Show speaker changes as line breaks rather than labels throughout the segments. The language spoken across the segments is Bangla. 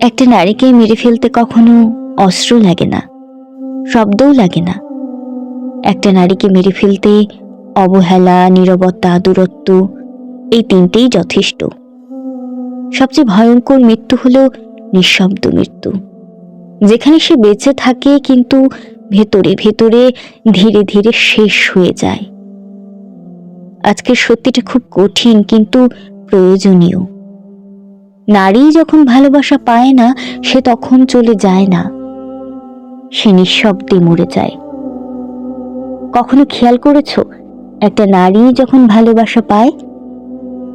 একটা নারীকে মেরে ফেলতে কখনো অস্ত্র লাগে না, শব্দও লাগে না। একটা নারীকে মেরে ফেলতে অবহেলা, নীরবতা, দূরত্ব, এই তিনটেই যথেষ্ট। সবচেয়ে ভয়ঙ্কর মৃত্যু হলো নিঃশব্দ মৃত্যু, যেখানে সে বেঁচে থাকে কিন্তু ভেতরে ভেতরে ধীরে ধীরে শেষ হয়ে যায়। আজকের সত্যিটা খুব কঠিন কিন্তু প্রয়োজনীয়। নারী যখন ভালোবাসা পায় না, সে তখন চলে যায় না। সে নিঃশব্দে মরে যায়। কখনো খেয়াল করেছ? একটা নারী যখন ভালোবাসা পায়,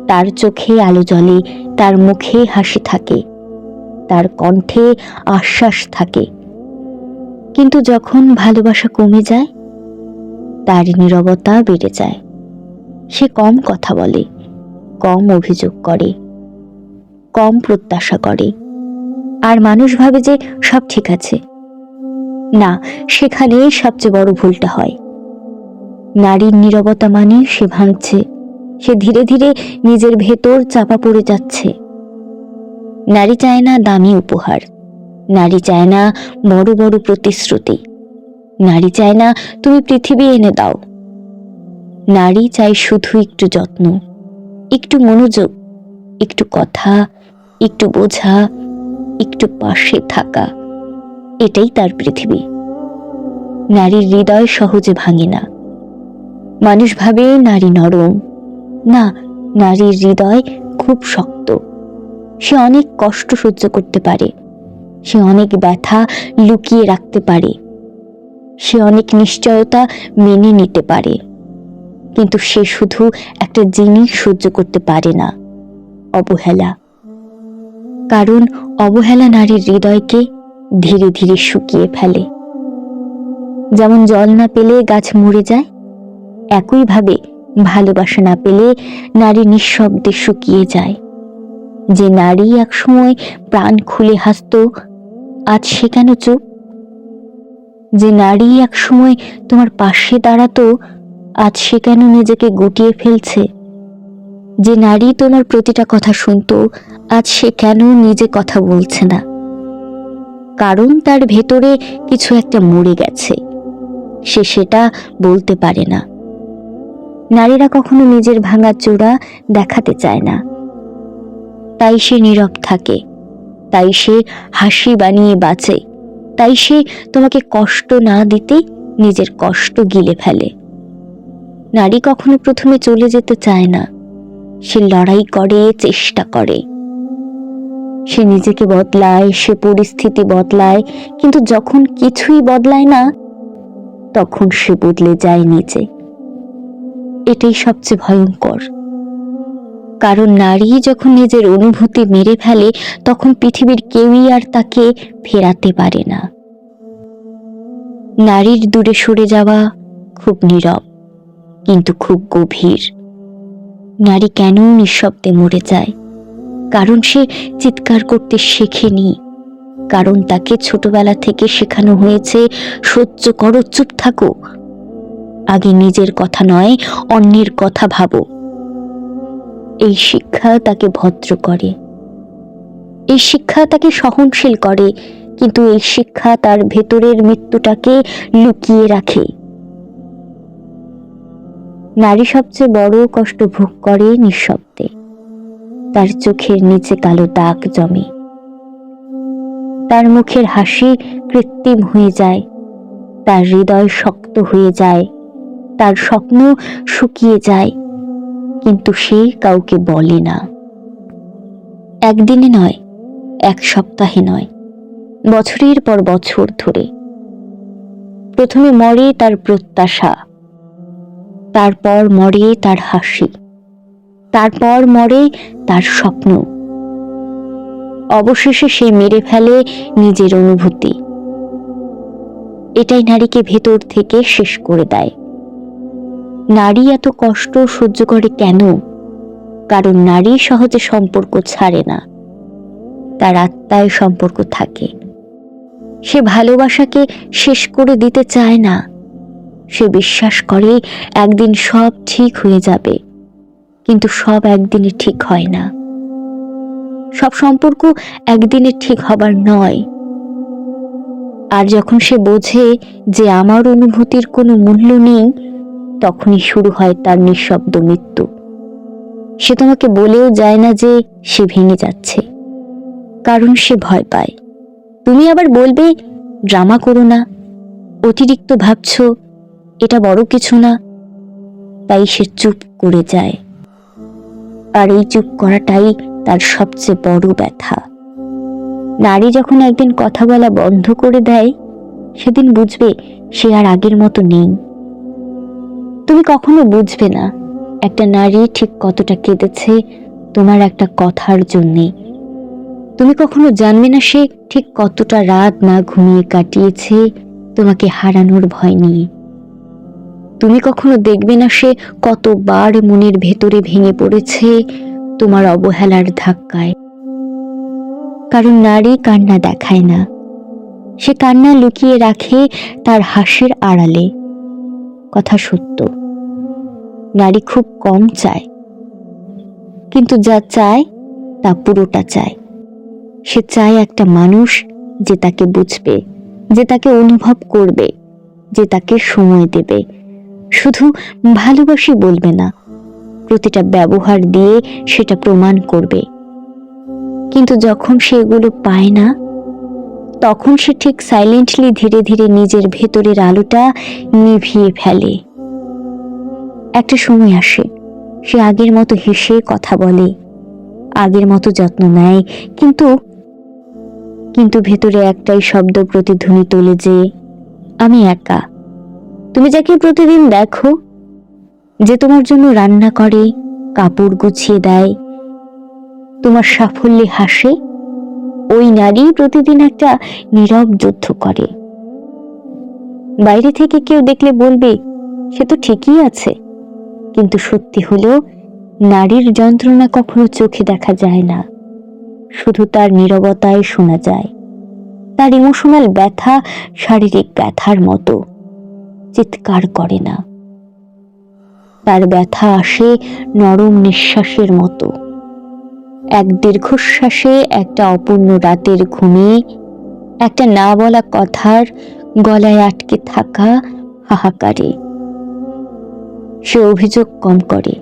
তার চোখে আলো জ্বলে, তার মুখে হাসি থাকে, তার কণ্ঠে আশ্বাস থাকে। কিন্তু যখন ভালোবাসা কমে যায়, তার নীরবতা বেড়ে যায়। সে কম কথা বলে, কম অভিযোগ করে। কম প্রত্যাশা করে। আর মানুষ ভাবে যে সব ঠিক আছে। না, সেখানেই সবচেয়ে বড় ভুলটা হয়। নারীর নীরবতা মানে সে ভাঙছে। সে ধীরে ধীরে নিজের ভেতর চাপা পড়ে যাচ্ছে। নারী চায় না দামি উপহার। নারী চায় না বড় বড় প্রতিশ্রুতি। নারী চায় না তুমি পৃথিবী এনে দাও। নারী চায় শুধু একটু যত্ন, একটু মনোযোগ, একটু কথা একটু বোঝা, একটু পাশে থাকা। এটাই তার পৃথিবী। নারীর হৃদয় সহজে ভাঙে না। মানুষ ভাবে নারী নরম। না, নারীর হৃদয় খুব শক্ত। সে অনেক কষ্ট সহ্য করতে পারে। সে অনেক ব্যথা লুকিয়ে রাখতে পারে। সে অনেক নিশ্চয়তা মেনে নিতে পারে। কিন্তু সে শুধু একটা জিনিস সহ্য করতে পারে না। অবহেলা। কারণ অবহেলা নারীর হৃদয়কে ধীরে ধীরে শুকিয়ে ফেলে। যেমন জল না পেলে গাছ মরে যায়, একইভাবে ভালোবাসা না পেলে নারী নিঃশব্দে শুকিয়ে যায়। যে নারী একসময় প্রাণ খুলে হাসত, আজ সে কেন চুপ? যে নারী একসময় তোমার পাশে দাঁড়াতো, আজ সে কেন নিজেকে গুটিয়ে ফেলছে? যে নারী তোমার প্রতিটা কথা শুনত, আজ সে কেন নিজে কথা বলছে না? কারণ তার ভেতরে কিছু একটা মরে গেছে। সে সেটা বলতে পারে না। নারীরা কখনো নিজের ভাঙা চূড়া দেখাতে চায় না। তাই সে নীরব থাকে। তাই সে হাসি বানিয়ে বাঁচে। তাই সে তোমাকে কষ্ট না দিতে নিজের কষ্ট গিলে ফেলে। নারী কখনো প্রথমে চলে যেতে চায় না। সে লড়াই করে, চেষ্টা করে। সে নিজেকে বদলায়, সে পরিস্থিতি বদলায়, কিন্তু যখন কিছুই বদলায় না, তখন সে বদলে যায় নিজে। এটাই সবচেয়ে ভয়ঙ্কর। কারণ নারী যখন নিজের অনুভূতি মেরে ফেলে, তখন পৃথিবীর কেউই আর তাকে ফেরাতে পারে না। নারীর দূরে সরে যাওয়া খুব নীরব, কিন্তু খুব গভীর। নারী কেন নিঃশব্দে মরে যায়। কারণ সে চিৎকার করতে শেখেনি। কারণ তাকে ছোটবেলা থেকে শেখানো হয়েছে, সহ্য করো, চুপ থাকো। আগে নিজের কথা নয়, অন্যের কথা ভাবো। এই শিক্ষা তাকে ভদ্র করে। এই শিক্ষা তাকে সহনশীল করে, কিন্তু এই শিক্ষা তার ভেতরের মৃত্যুটাকে লুকিয়ে রাখে। নারী সবচেয়ে বড় কষ্ট ভোগ করে নিঃশব্দে। তার চোখের নিচে কালো দাগ জমে। তার মুখের হাসি কৃত্রিম হয়ে যায়। তার হৃদয় শক্ত হয়ে যায়। তার স্বপ্ন শুকিয়ে যায়। কিন্তু সে কাউকে বলে না। একদিনে নয়, এক সপ্তাহে নয়, বছরের পর বছর ধরে। প্রথমে মরে তার প্রত্যাশা। তারপর মরে তার হাসি। তারপর মরে তার স্বপ্ন। অবশেষে সে মেরে ফেলে নিজের অনুভূতি। এটাই নারীকে ভেতর থেকে শেষ করে দেয়। নারী এত কষ্ট সহ্য করে কেন? কারণ নারী সহজে সম্পর্ক ছাড়ে না। তার আত্মায় সম্পর্ক থাকে। সে ভালোবাসাকে শেষ করে দিতে চায় না। সে বিশ্বাস করে একদিন সব ঠিক হয়ে যাবে। কিন্তু সব একদিনে ঠিক হয় না। সব সম্পর্ক একদিনে ঠিক হবার নয়। আর যখন সে বোঝে যে আমার অনুভূতির কোনো মূল্য নেই, তখনই শুরু হয় তার নিঃশব্দ মৃত্যু। সে তোমাকে বলেও যায় না যে সে ভেঙে যাচ্ছে। কারণ সে ভয় পায়। তুমি আবার বলবে, ড্রামা করো না। অতিরিক্ত ভাবছ এটা বড় কিছু না। তাই সে চুপ করে যায়। আর এই চুপ করাটাই তার সবচেয়ে বড় ব্যথা। নারী যখন একদিন কথা বলা বন্ধ করে দেয়, সেদিন বুঝবে সে আর আগের মতো নেই। তুমি কখনো বুঝবে না, একটা নারী ঠিক কতটা কেঁদেছে তোমার একটা কথার জন্যে। তুমি কখনো জানবে না সে ঠিক কতটা রাত না ঘুমিয়ে কাটিয়েছে, তোমাকে হারানোর ভয় নিয়ে। তুমি কখনো দেখবে না সে কতবার মনের ভেতরে ভেঙে পড়েছে তোমার অবহেলার ধাক্কায়। কারণ নারী কান্না দেখায় না। সে কান্না লুকিয়ে রাখে তার হাসির আড়ালে। কথা সত্য। নারী খুব কম চায়। কিন্তু যা চায়, তা পুরোটা চায়। সে চায় একটা মানুষ যে তাকে বুঝবে, যে তাকে অনুভব করবে, যে তাকে সময় দেবে। শুধু ভালোবাসি বলবে না, প্রতিটা ব্যবহার দিয়ে সেটা প্রমাণ করবে। কিন্তু যখন সে এগুলো পায় না, তখন সে ঠিক সাইলেন্টলি ধীরে ধীরে নিজের ভেতরের আলোটা নিভিয়ে ফেলে। একটা সময় আসে, সে আগের মতো হেসে কথা বলে, আগের মতো যত্ন নেয়, কিন্তু কিন্তু ভেতরে একটাই শব্দ প্রতিধ্বনি তোলে যে, আমি একা। তুমি যাকে প্রতিদিন দেখো, যে তোমার জন্য রান্না করে, কাপড় গুছিয়ে দেয়, তোমার সাফল্যে হাসে, ওই নারী প্রতিদিন একটা নীরব যুদ্ধ করে। বাইরে থেকে কেউ দেখলে বলবে, সে তো ঠিকই আছে। কিন্তু সত্যি হলো নারীর যন্ত্রণা কখনো চোখে দেখা যায় না। শুধু তার নীরবতায় শোনা যায়। তার ইমোশনাল ব্যথা, শারীরিক ব্যথার মতো। চিৎকার করে না। তার ব্যথা আসে নরম নিঃশ্বাসের মতো। এক দীর্ঘশ্বাসে একটা অপূর্ণ রাতের ঘুমে, একটা না বলা কথার গলায় আটকে থাকা হাহাকারে। সে অভিযোগ কম করে,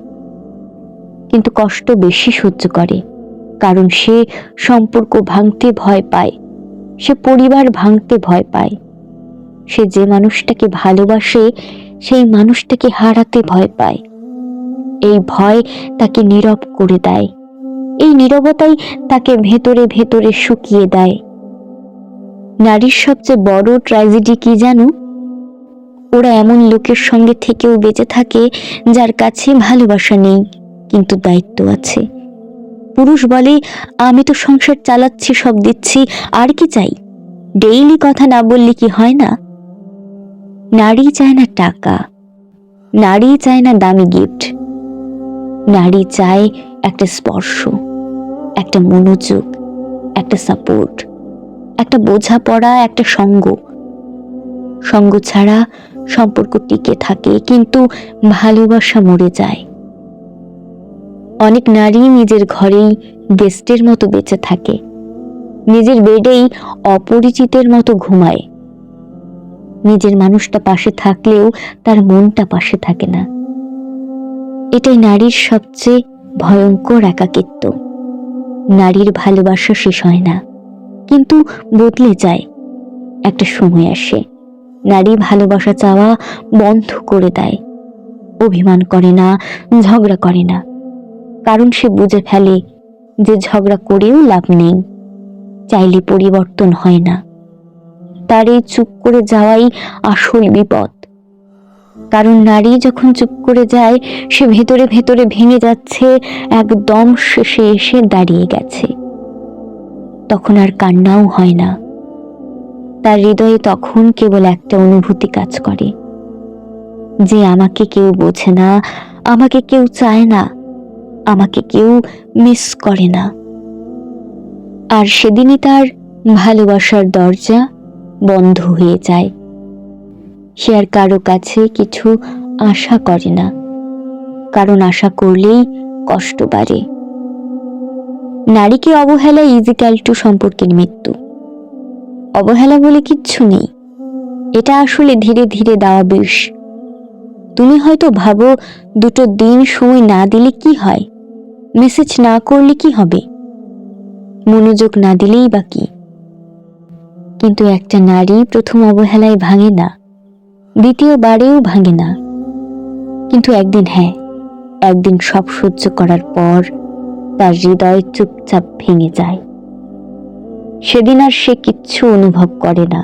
কিন্তু কষ্ট বেশি সহ্য করে, কারণ সে সম্পর্ক ভাঙতে ভয় পায়, সে পরিবার ভাঙতে ভয় পায়। সে যে মানুষটাকে ভালোবাসে, সেই মানুষটাকে হারাতে ভয় পায়। এই ভয় তাকে নীরব করে দেয়। এই নীরবতাই তাকে ভেতরে ভেতরে শুকিয়ে দেয়। নারীর সবচেয়ে বড় ট্র্যাজেডি কি জানো? ওরা এমন লোকের সঙ্গে থেকেও বেঁচে থাকে, যার কাছে ভালোবাসা নেই, কিন্তু দায়িত্ব আছে। পুরুষ বলে, আমি তো সংসার চালাচ্ছি, সব দিচ্ছি, আর কি চাই? ডেইলি কথা না বললে কি হয় না? নারী চায় না টাকা নারী চায় না দামি গিফট নারী চায় একটা স্পর্শ, একটা মনোযোগ, একটা সাপোর্ট একটা বোঝাপড়া, একটা সঙ্গ। সঙ্গ ছাড়া সম্পর্ক টিকে থাকে, কিন্তু ভালোবাসা মরে যায়। অনেক নারী নিজের ঘরেই গেস্টের মতো বেঁচে থাকে, নিজের বেডেই অপরিচিতের মতো ঘুমায়। নিজের মানুষটা পাশে থাকলেও তার মনটা পাশে থাকে না। এটাই নারীর সবচেয়ে ভয়ঙ্কর একাকিত্ব। নারীর ভালোবাসা শেষ হয় না, কিন্তু বদলে যায়। একটা সময় আসে, নারী ভালোবাসা চাওয়া বন্ধ করে দেয়। অভিমান করে না, ঝগড়া করে না। কারণ সে বুঝে ফেলে যে ঝগড়া করেও লাভ নেই। চাইলে পরিবর্তন হয় না। এই চুপ করে যাওয়াই আসল বিপদ। কারণ নারী যখন চুপ করে যায়, সে ভেতরে ভেতরে ভেঙে যাচ্ছে, একদম শেষে এসে দাঁড়িয়ে গেছে। তখন আর কান্নাও হয় না। তার হৃদয়ে তখন কেবল একটা অনুভূতি কাজ করে। যে আমাকে কেউ বোঝে না, আমাকে কেউ চায় না, আমাকে কেউ মিস করে না। আর সেদিনই তার ভালোবাসার দরজা বন্ধ হয়ে যায়। সে আর কারও কাছে কিছু আশা করে না। কারণ আশা করলেই কষ্ট বাড়ে। নারীকে অবহেলা ইজিক্যাল টু সম্পর্কের মৃত্যু। অবহেলা বলে কিচ্ছু নেই। এটা আসলে ধীরে ধীরে দেওয়া বিষ। তুমি হয়তো ভাবো, দুটো দিন সময় না দিলে কি হয়? মেসেজ না করলে কি হবে? মনোযোগ না দিলেই বা কি? কিন্তু একটা নারী প্রথম অবহেলায় ভাঙে না, দ্বিতীয়বারেও ভাঙে না। কিন্তু একদিন হ্যাঁ একদিন সব সহ্য করার পর তার হৃদয় চুপচাপ ভেঙে যায়। সেদিন আর সে কিচ্ছু অনুভব করে না।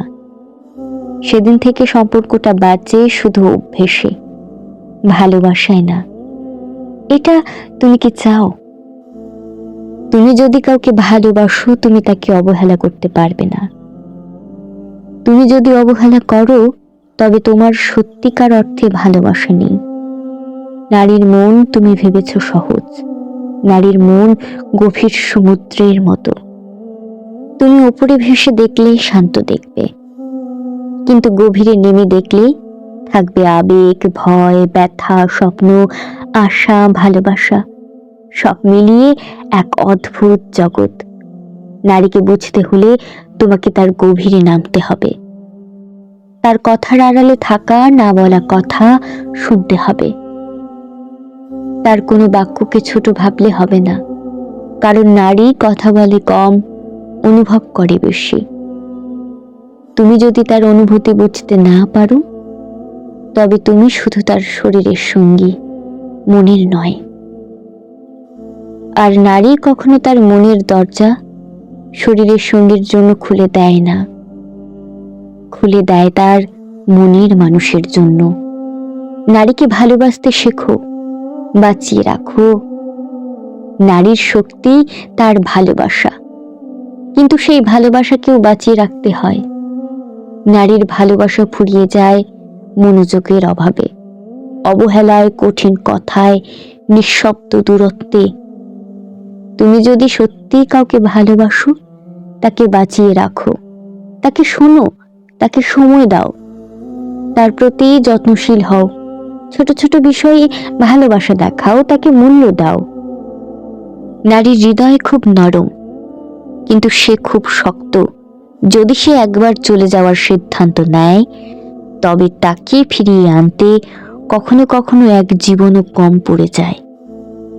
সেদিন থেকে সম্পর্কটা বাঁচে শুধু অভ্যেসে, ভালোবাসায় না। এটা তুমি কি চাও? তুমি যদি কাউকে ভালোবাসো, তুমি তাকে অবহেলা করতে পারবে না। তুমি যদি অবহেলা করো, তবে তোমার সত্যিকার অর্থে ভালোবাসা নেই। নারীর মন তুমি ভেবেছ সহজ। নারীর মন গভীর সমুদ্রের মতো। তুমি উপরে ভেসে দেখলেই শান্ত দেখবে। কিন্তু গভীরে নেমে দেখলেই থাকবে আবেগ, ভয়, ব্যথা, স্বপ্ন, আশা, ভালোবাসা। সব মিলিয়ে এক অদ্ভুত জগৎ। নারীকে বুঝতে হলে তোমাকে তার গভীরে নামতে হবে। তার কথার আড়ালে থাকা না বলা কথা শুনতে হবে। তার কোনো বাক্যকে ছোট ভাবলে হবে না। কারণ নারী কথা বলে কম, অনুভব করে বেশি। তুমি যদি তার অনুভূতি বুঝতে না পারো, তবে তুমি শুধু তার শরীরের সঙ্গী, মনের নয়। আর নারী কখনো তার মনের দরজা শরীরের সঙ্গীর জন্য খুলে দেয় না। খুলে দেয় তার মনের মানুষের জন্য। নারীকে ভালোবাসতে শেখো, বাঁচিয়ে রাখো। নারীর শক্তি তার ভালোবাসা। কিন্তু সেই ভালোবাসাকেও বাঁচিয়ে রাখতে হয়। নারীর ভালোবাসা ফুরিয়ে যায় মনোযোগের অভাবে। অবহেলায়, কঠিন কথায়, নিঃশব্দ দূরত্বে। তুমি যদি সত্যি কাউকে ভালোবাসো, তাকে বাঁচিয়ে রাখো। তাকে শোনো, তাকে সময় দাও। তার প্রতি যত্নশীল হও। ছোট ছোট বিষয়ে ভালোবাসা দেখাও, তাকে মূল্য দাও। নারীর হৃদয় খুব নরম, কিন্তু সে খুব শক্ত। যদি সে একবার চলে যাওয়ার সিদ্ধান্ত নেয়, তবে তাকে ফিরিয়ে আনতে কখনো কখনো এক জীবনও কম পড়ে যায়।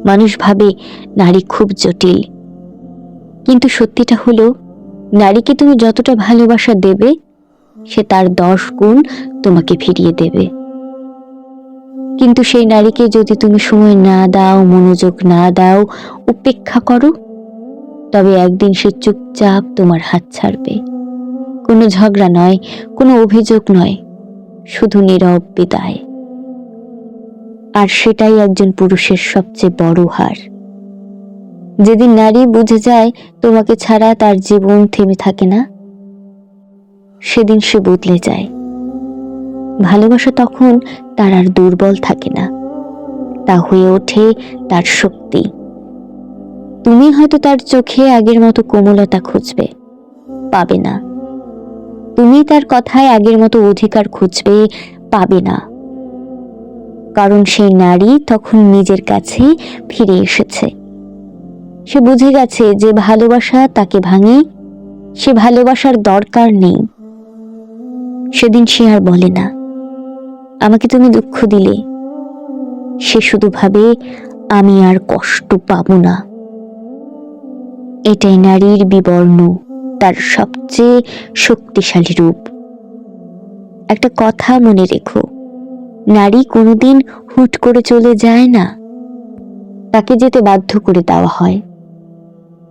মানুষ ভাবে নারী খুব জটিল। কিন্তু সত্যিটা হলো, নারীকে তুমি যতটা ভালোবাসা দেবে, সে তার দশ গুণ তোমাকে ফিরিয়ে দেবে। কিন্তু সেই নারীকে যদি তুমি সময় না দাও, মনোযোগ না দাও, উপেক্ষা করো, তবে একদিন সে চুপচাপ তোমার হাত ছাড়বে। কোনো ঝগড়া নয়, কোনো অভিযোগ নয়, শুধু নীরব বিদায়। আর সেটাই একজন পুরুষের সবচেয়ে বড় হার। যেদিন নারী বুঝে যায়, তোমাকে ছাড়া তার জীবন থেমে থাকে না, সেদিন সে বদলে যায়। ভালোবাসা তখন তার আর দুর্বল থাকে না। তা হয়ে ওঠে তার শক্তি। তুমি হয়তো তার চোখে আগের মতো কোমলতা খুঁজবে, পাবে না। তুমি তার কথায় আগের মতো অধিকার খুঁজবে, পাবে না। কারণ সেই নারী তখন নিজের কাছে ফিরে এসেছে। সে বুঝে গেছে যে ভালোবাসা তাকে ভাঙে, সে ভালোবাসার দরকার নেই। সেদিন সে আর বলে না, আমাকে তুমি দুঃখ দিলে। সে শুধু ভাবে, আমি আর কষ্ট পাবো না। এটাই নারীর বিবর্ণ, তার সবচেয়ে শক্তিশালী রূপ। একটা কথা মনে রেখো নারী কোনোদিন হুট করে চলে যায় না। তাকে যেতে বাধ্য করে দেওয়া হয়।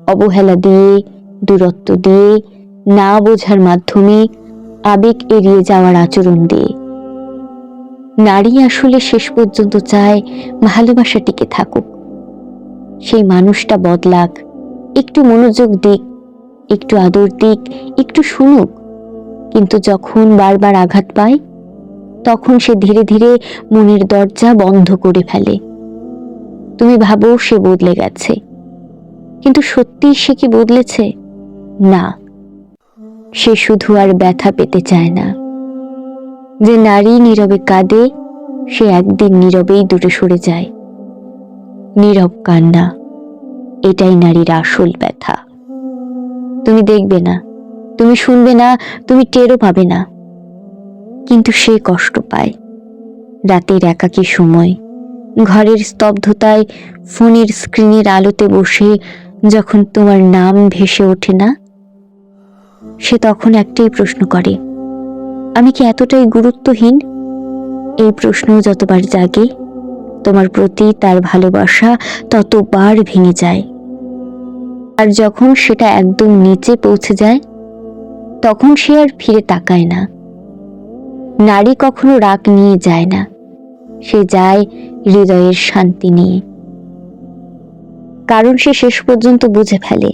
অবহেলা দিয়ে, দূরত্ব দিয়ে, না বোঝার মাধ্যমে আবেগ এড়িয়ে যাওয়ার আচরণ দিয়ে। নারী আসলে শেষ পর্যন্ত চায় ভালোবাসা টিকে থাকুক। সেই মানুষটা বদলাক, একটু মনোযোগ দিক, একটু আদর দিক, একটু শুনুক। কিন্তু যখন বারবার আঘাত পায় তখন সে ধীরে ধীরে মনের দরজা বন্ধ করে ফেলে। তুমি ভাবো সে বদলে গেছে। কিন্তু সত্যি সে কি বদলেছে? না। সে শুধু আর ব্যথা পেতে চায় না। যে নারী নীরবে কাঁদে, সে একদিন নীরবেই দূরে সরে যায়। নীরব কান্না, এটাই নারীর আসল ব্যথা। তুমি দেখবে না, তুমি শুনবে না, তুমি টেরও পাবে না। কিন্তু সে কষ্ট পায়। রাতের একাকী সময়, ঘরের স্তব্ধতায় ফোনের স্ক্রিনের আলোতে বসে যখন তোমার নাম ভেসে ওঠে না, সে তখন একটাই প্রশ্ন করে, আমি কি এতটাই গুরুত্বহীন? এই প্রশ্ন যতবার জাগে, তোমার প্রতি তার ভালোবাসা ততবার ভেঙে যায়। আর যখন সেটা একদম নিচে পৌঁছে যায়, তখন সে আর ফিরে তাকায় না। নারী কখনো রাগ নিয়ে যায় না। সে যায় হৃদয়ের শান্তি নিয়ে। কারণ সে শেষ পর্যন্ত বুঝে ফেলে,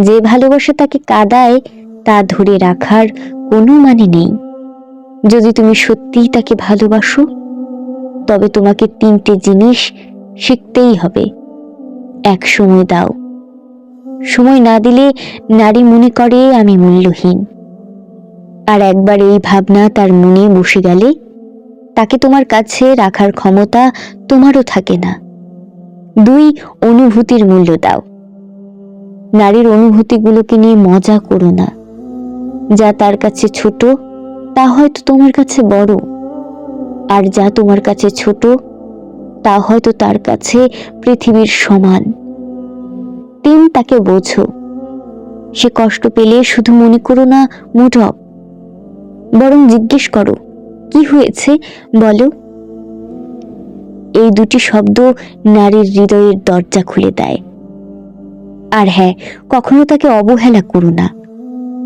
যে ভালোবাসা তাকে কাদায়, তা ধরে রাখার কোনো মানে নেই। যদি তুমি সত্যিই তাকে ভালোবাসো, তবে তোমাকে তিনটে জিনিস শিখতেই হবে। এক, সময় দাও। সময় না দিলে নারী মনে করে, আমি মূল্যহীন। আর একবার এই ভাবনা তার মনে বসে গেলে, তাকে তোমার কাছে রাখার ক্ষমতা তোমারও থাকে না। দুই অনুভূতির মূল্য দাও। নারীর অনুভূতিগুলোকে নিয়ে মজা করো না। যা তার কাছে ছোট, তা হয়তো তোমার কাছে বড়। আর যা তোমার কাছে ছোট, তা হয়তো তার কাছে পৃথিবীর সমান। তিন, তাকে বোঝো। সে কষ্ট পেলে শুধু মনে করো না অফ। বরং জিজ্ঞেস করো, কি হয়েছে? বলো। এই দুটি শব্দ নারীর হৃদয়ের দরজা খুলে দেয়। আর হ্যাঁ কখনো তাকে অবহেলা করো না।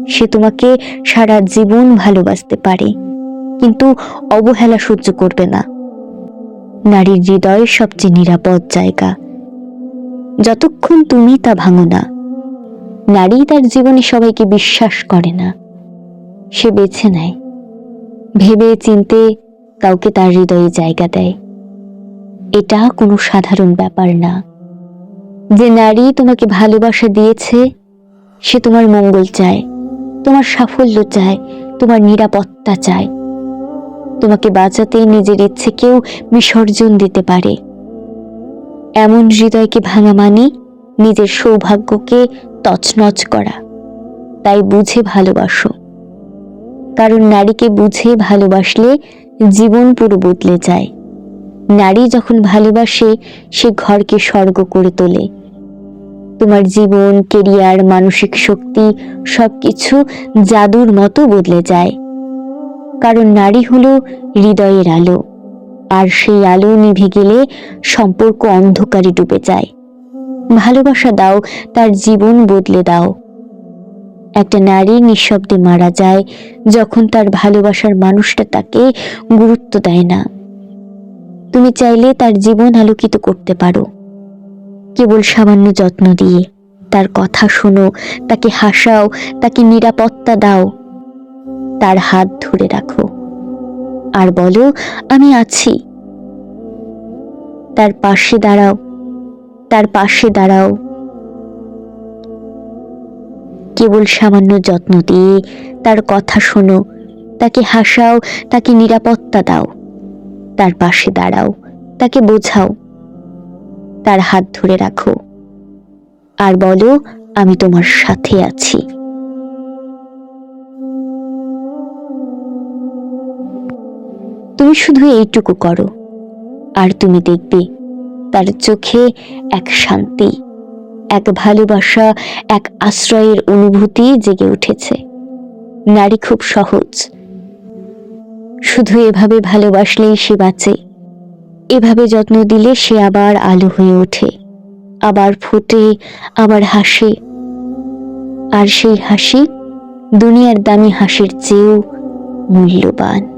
সে তোমাকে সারা জীবন ভালোবাসতে পারে, কিন্তু অবহেলা সহ্য করবে না। নারীর হৃদয় সবচেয়ে নিরাপদ জায়গা। যতক্ষণ তুমি তা ভাঙো না, নারী তার জীবনে সবাইকে বিশ্বাস করে না। সে বেছে নেয়। ভেবে চিনতে কাউকে তার হৃদয়ে জায়গা দেয়। এটা কোনো সাধারণ ব্যাপার না। যে নারী তোমাকে ভালোবাসা দিয়েছে, সে তোমার মঙ্গল চায়, তোমার সাফল্য চায়, তোমার নিরাপত্তা চায়। তোমাকে বাঁচাতে নিজের ইচ্ছেকেও বিসর্জন দিতে পারে। এমন হৃদয়কে ভাঙা মানে নিজের সৌভাগ্যকে তছনছ করা। তাই বুঝে ভালোবাসো। কারণ নারীকে বুঝে ভালোবাসলে জীবন পুরো বদলে যায়। নারী যখন ভালোবাসে, সে ঘরকে স্বর্গ করে তোলে। তোমার জীবন কেরিয়ার মানসিক শক্তি সবকিছু জাদুর মতো বদলে যায়। কারণ নারী হলো হৃদয়ের আলো, আর সেই আলো নিভে গেলে সম্পর্ক অন্ধকারে ডুবে যায়। ভালোবাসা দাও, তার জীবন বদলে দাও। একটা নারী নিঃশব্দে মারা যায় যখন তার ভালোবাসার মানুষটা তাকে গুরুত্ব দেয় না। তুমি চাইলে তার জীবন আলোকিত করতে পারো। কেবল সামান্য যত্ন দিয়ে তার কথা শোনো, তাকে হাসাও, তাকে নিরাপত্তা দাও। তার হাত ধরে রাখো। আর বলো, আমি আছি। তার পাশে দাঁড়াও। তার পাশে দাঁড়াও। কেবল সামান্য যত্ন দিয়ে তার কথা শোনো, তাকে হাসাও, তাকে নিরাপত্তা দাও। তার পাশে দাঁড়াও, তাকে বোঝাও। তার হাত ধরে রাখো। আর বলো, আমি তোমার সাথে আছি। তুমি শুধু এইটুকু করো, আর তুমি দেখবে, তার চোখে এক শান্তি। এক ভালোবাসা, এক আশ্রয়ের অনুভূতি জেগে উঠেছে। নারী খুব সহজ। শুধু এভাবে ভালোবাসলেই সে বাঁচে। এভাবে যত্ন দিলে সে আবার আলো হয়ে ওঠে। আবার ফুটে, আবার হাসে। আর সেই হাসি দুনিয়ার দামি হাসির চেয়েও মূল্যবান।